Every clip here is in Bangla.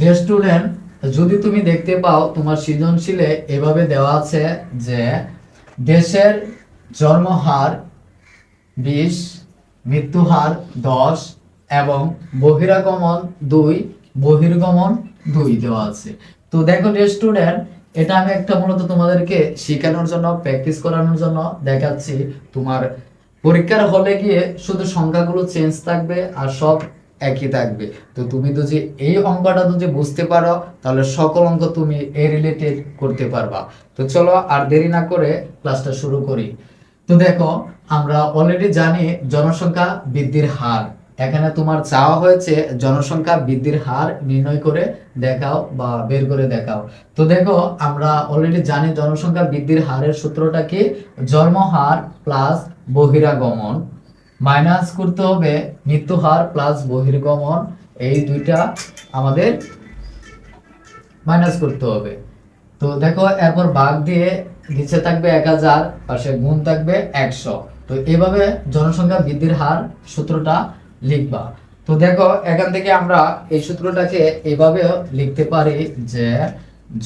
ডিয়ার স্টুডেন্ট যদি তুমি দেখতে পাও তোমার সৃজনশীলে এভাবে দেওয়া আছে যে, দেশের জন্মহার বিশ, মৃত্যুহার দশ এবং বহিরাগমন দুই, বহির্গমন দুই দেওয়া আছে। তো দেখো ডিয়ার স্টুডেন্ট এটা আমি একটা মূলত তোমাদেরকে শেখানোর জন্য প্র্যাকটিস করানোর জন্য দেখাচ্ছি। তোমার পরীক্ষার হলে গিয়ে শুধু সংখ্যাগুলো চেঞ্জ থাকবে আর সব একই থাকবে। তো তুমি তো যে এই অঙ্কটা তো যে বুঝতে পারো, তাহলে সকল অঙ্ক তুমি এই রিলেটেড করতে পারবা। তো চলো আর দেরি না করে ক্লাসটা শুরু করি। তো দেখো, আমরা অলরেডি জানি জনসংখ্যা বৃদ্ধির হার। এখানে তোমার চাওয়া হয়েছে জনসংখ্যা বৃদ্ধির হার নির্ণয় করে দেখাও বা বের করে দেখাও। তো দেখো, আমরা অলরেডি জানি জনসংখ্যা বৃদ্ধির হারের সূত্রটা কি? জন্মহার প্লাস বহিরাগমন। মাইনাস করতে হবে মৃত্যু হার প্লাস বহির্গমন। এই দুইটা আমাদের মাইনাস করতে হবে। তো দেখো, এরপর ভাগ দিয়ে নিচে থাকবে এক হাজার, পাশে গুণ থাকবে একশো। তো এভাবে জনসংখ্যা বৃদ্ধির হার সূত্রটা লিখবা। তো দেখো, এখান থেকে আমরা এই সূত্রটাকে এভাবেও লিখতে পারি যে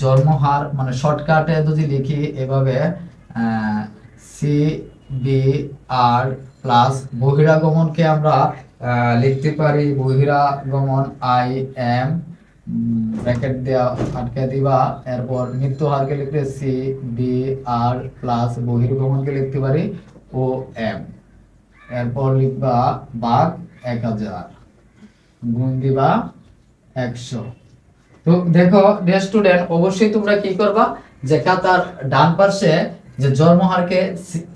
জন্মহার মানে শর্টকাটে যদি লিখি এভাবে সি বি আর প্লাস বহিরাগমনকে আমরা লিখতে পারি বহিরাগমন আই এম ব্র্যাকেট দেওয়া আটকে দিবা। এরপর মৃত্যু হারকে লিখতে সি বি আর প্লাস বহির্গমনকে লিখতে পারি ও এম। এরপর লিখবা বাঘ এক হাজার। গুণ দিবা একশো। তো দেখো স্টুডেন্ট অবশ্যই তোমরা কি করবা? যে খাতার ডান পাশে যে জন্মহারকে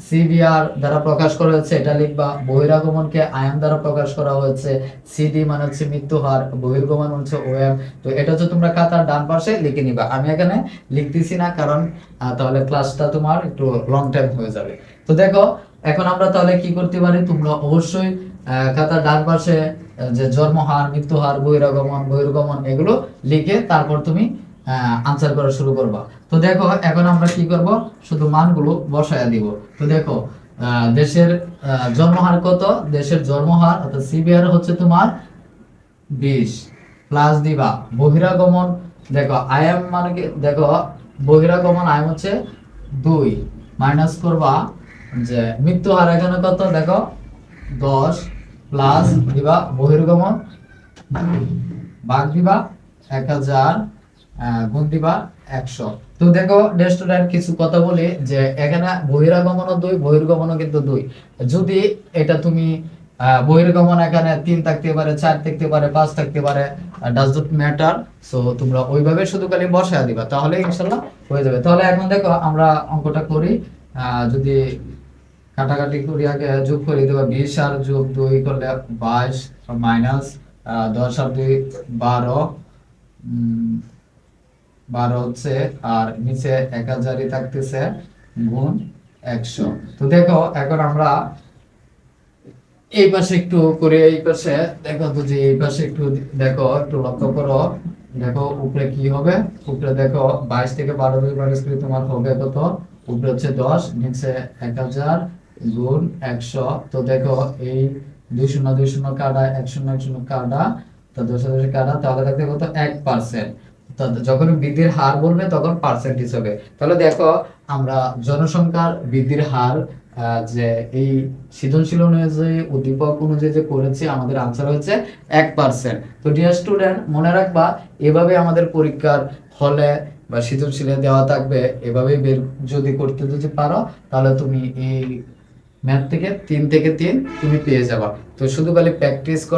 সিবিআর দ্বারা প্রকাশ করা হয়েছে, এটা লিখবা, বহিরাগমনকে আয়াম দ্বারা প্রকাশ করা হয়েছে, সিডি মানে হচ্ছে মৃত্যু হার বহির্গমন হচ্ছে ওএম। তো এটা হচ্ছে তোমরা খাতার ডান পাশে লিখে নিবা। আমি এখানে লিখতেছি না, কারণ তাহলে ক্লাসটা তোমার একটু লং টাইম হয়ে যাবে। তো দেখো, এখন আমরা তাহলে কি করতে পারি? তোমরা অবশ্যই খাতার ডান পাশে যে জন্মহার, মৃত্যুহার, বহিরাগমন, বহির্গমন, এগুলো লিখে তারপর তুমি আনসার করা শুরু করবা। তো দেখো, এখন আমরা কি করব? শুধু মানগুলো বসায়া দিব। তো দেখো দেশের জন্মহার কত? দেশের জন্মহার, অর্থাৎ সিবিআর হচ্ছে তোমার বিশ। প্লাস দিবা বহিরাগমন। দেখো আয়াম মানে কি? দেখো, বহিরাগমন আয়াম হচ্ছে দুই। মাইনাস করবা যে মৃত্যু হার এখানে কত? দেখো, দশ। প্লাস দিবা বহির্গমন ভাগ দিবা এক হাজার আহ, গুণ দিবা একশো। তো দেখো স্টুডেন্ট কিছু কথা বলি যে এখানে বহিরাগমনও দুই বহির্গমনও কিন্তু দুই। যদি এটা তুমি বহির্গমন এখানে তিন থাকতে পারে চার থাকতে পারে পাঁচ থাকতে পারে ডাজ নট ম্যাটার সো তোমরা ওইভাবে শুধু খালি বসায় দিবা তাহলে ইনশাল্লাহ হয়ে যাবে। তাহলে এখন দেখো আমরা অঙ্কটা করি। যদি কাটাকাটি করি আগে যোগ করে দেবো বিশ আর যোগ দুই করলে বাইশ মাইনাস দশ আর দুই বারো। বারো হচ্ছে আর নিচে এক হাজারই থাকতেছে গুণ একশো। তো দেখো, এখন আমরা এই পাশে একটু করে এই পাশে, দেখো তো যে এই পাশে একটু দেখো, একটু লক্ষ্য করো। দেখো, উপরে কি হবে? উপরে দেখো, বাইশ থেকে বারো দুই মাইনাস করে তোমার হবে কত? উপরে হচ্ছে দশ, নিচে এক হাজার গুণ একশো। তো দেখো, এই দুই শূন্য দুই শূন্য কাটা, এক শূন্য এক শূন্য কাটা, তো দশ দশ কাটা, তাহলে থাকতে কত? এক পার্সেন্ট যখন বৃদ্ধির হার বলবে, তখন পার্সেন্টেজ হবে। তাহলে দেখো, আমরা জনসংখ্যার বৃদ্ধির হার যে এই সৃজনশীল অনুযায়ী উদ্দীপক অনুযায়ী যে করেছি, আমাদের আনসার হচ্ছে এক পার্সেন্ট তো ডিয়ার স্টুডেন্ট মনে রাখবা, এভাবে আমাদের পরীক্ষার হলে বা সৃজনশীলে দেওয়া থাকবে এভাবে বের যদি করতে যদি পারো, তাহলে তুমি এই ম্যাথ থেকে তিন থেকে তিন তুমি পেয়ে যাবা। তো শুধু খালি প্র্যাকটিস কর